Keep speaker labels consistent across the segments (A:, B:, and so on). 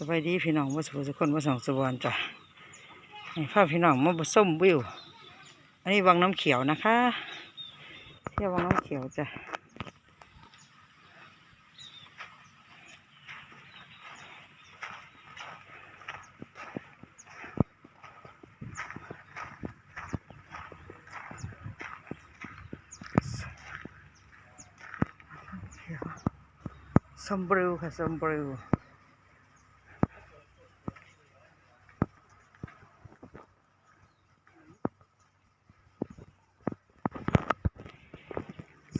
A: สบายดีพี่น้องมาสู่ทุกคนมาสองสวรรค์จ้ะให้พาพี่น้องมาส้มวิว อันนี้วังน้ำเขียวนะคะเที่ยววังน้ำเขียวจ้ะส้มบริวค่ะส้มบริว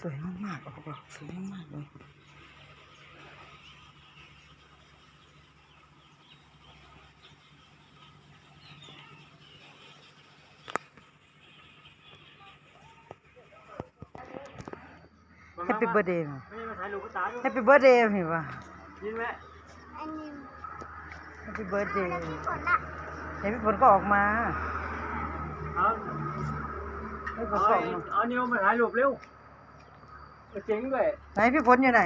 A: วยมากๆออกดอกสวยมากๆเลยแฮปปี้เบิร์ดเดย์
B: ไม่มาถ่ายรูปกับตาด้วย
A: แฮปปี้เบิร์ดเดย์พี่ป่ะ
B: ยินไหม
C: อันนี้
A: แฮปปี้เบิร์ดเดย์
C: มีผลละ
A: เห็นพี่ฝนก็ออกมา
B: เอา
A: พี่ฝ
B: เอา
A: นก็ออกมา
B: เอานิ้วมาถ่ายรูปเร็ว มาเจ๋งด้วย
A: ไหนพี่ฝนอยู่ไหน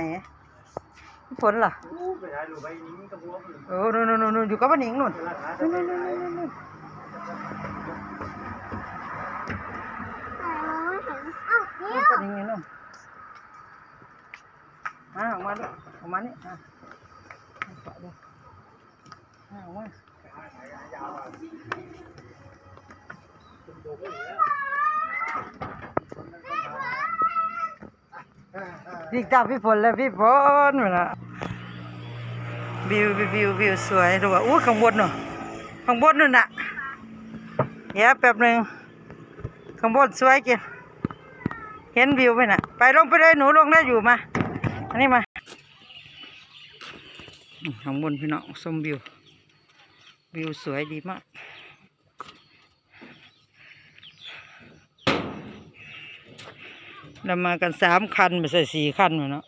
A: พี่ฝนล่ะ
B: อู้ไปถ่ายรูปไปนิ้งกับหัวมัน
A: โอ้นู่นนู่นนู่นอยู่กับป้าหนิงนู่น
B: เวลาถ่าย
A: นู่
B: จะ
A: น
B: ไป
A: นู่น
B: ถ่าย
A: นู่นนู่น
C: ไหนมองไม่เห็นอ้าว
A: นู่
C: เดี๋ยว
A: นป้าหนิงอยู่นู่นมาออกมาดิออกมานี่อะเอาเกาะดิอะออกมา พี่จับพี่ฝนแล้วพี่ฝนเหมือนละวิววิววิววิวสวยดูว่าอู้ข้างบนเนาะข้างบนนู่นน่ะเดี๋ยวแป๊บหนึ่งข้างบนสวยกินเห็นวิวไหมน่ะ ไปลงไปเลยหนูลงได้อยู่มา อันนี้มาข้างบนพี่น้องชมวิว วิวสวยดีมาก เรามากันสามคันไม่ใช่สี่คันเหมือนเนาะ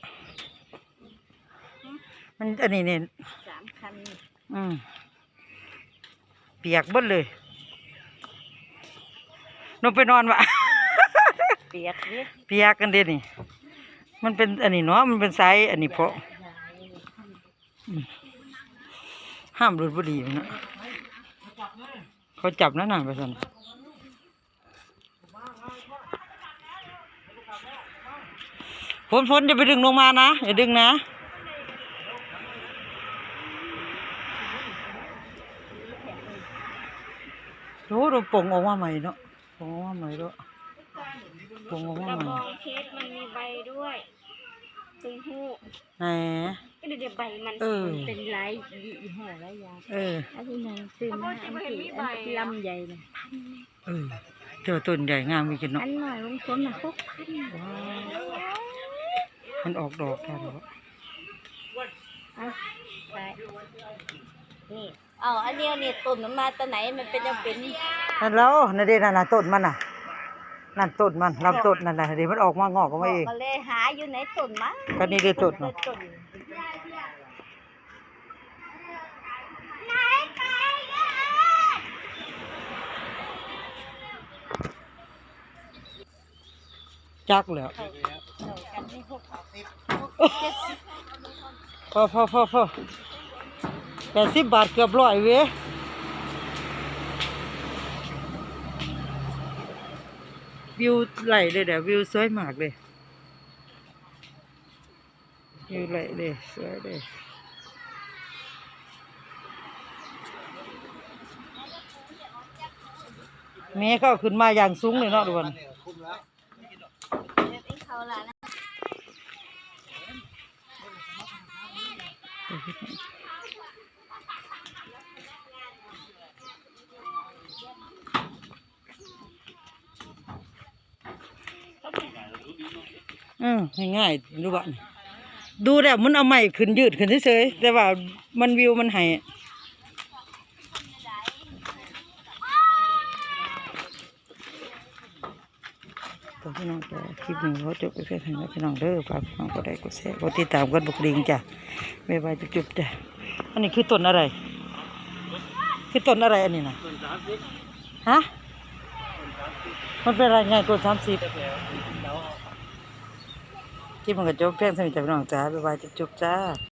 A: มันอันนี้เนี่ย
C: สามคัน
A: อืมเปียกเบิดเลยนอนไปนอนวะ
C: เปียกดิ
A: เปียกกันเด่นี่ มันเป็นอันนี้เนาะมันเป็นไซส์อันนี้เพาะอืมห้ามรถบุหรี่มันเนาะเขาจับนั่นน่ะไปสัน ฝนฝนอย่าไปดึงลงมานะ อย่าดึงนะ โหดูป่งออกมาใหม่เนาะป่งออกมาใหม่ด้วยป่งออกมาก
C: ระ
A: ใหม่
C: บองเพชรมันมีใบด้วยตึงหู
A: ไหน
C: ก็เดี๋ยวใบมัน
A: เออ
C: มันเป็นลายยี่ห้อลายยาง
A: เออ
C: อันนี้นางซื้อมาอันที่อันที่ลำใหญ่เลย
A: เออ เจอต้นใหญ่งามมีกันเนาะ
C: อันหน่อยลงทุนนะหกพัน
A: ว้าวมันออกดอกแล้วเหรอ
C: อะไปนี่เอาอันเดียวนี่ต้นมันมาตอนไหนมันเป็นยังเป็น
A: นั่นแล้วนั่นเด้นั่นน่ะต้นมันน่ะนั่นต้นมันลำต้นนั่นน่ะเดี๋ยวมันออกมางอกออกมาเอง
C: ก็เลยหาอยู่ในต้นมั้ง
A: ก็นี่เด้ต้นเนาะ จักแล้ว
C: เอากันนี่หกสิบ
A: พอพอพอพอแปดสิบบาทเกือบร้อยเว้ยวิวไหลเลยเดี๋ยววิวสวยมากเลยวิวไหลเลยสวยเลยเมฆเข้าขึ้นมาอย่างสูงเลยเนาะทุกคน
C: ละนะ
A: อืมง่ายๆดูบ้านดูแล้วมันเอาใหม่ขึ้นยืดขึ้นเฉยๆแต่ว่ามันวิวมันให้ ตัวพี่น้องตัวคลิปนี้เขาจบไปเพียงเท่านี้พี่น้องเด้อฝากพี่น้องกดไลค์กดแชร์กดติดตามกดบุกลิงจ้ะบ๊ายบายจุ๊บๆจ้ะอันนี้คือต้นอะไร คือต้นอะไรอันนี้นะ
B: ส่วนสามสิบ
A: ฮะมันเป็นอะไรไงต้นสามสิบ
B: แถวแล้ว
A: คลิปมันก็จบเพียงเท่านี้จ้ะพี่น้องจ้าบ๊ายบายจุ๊บๆจ้า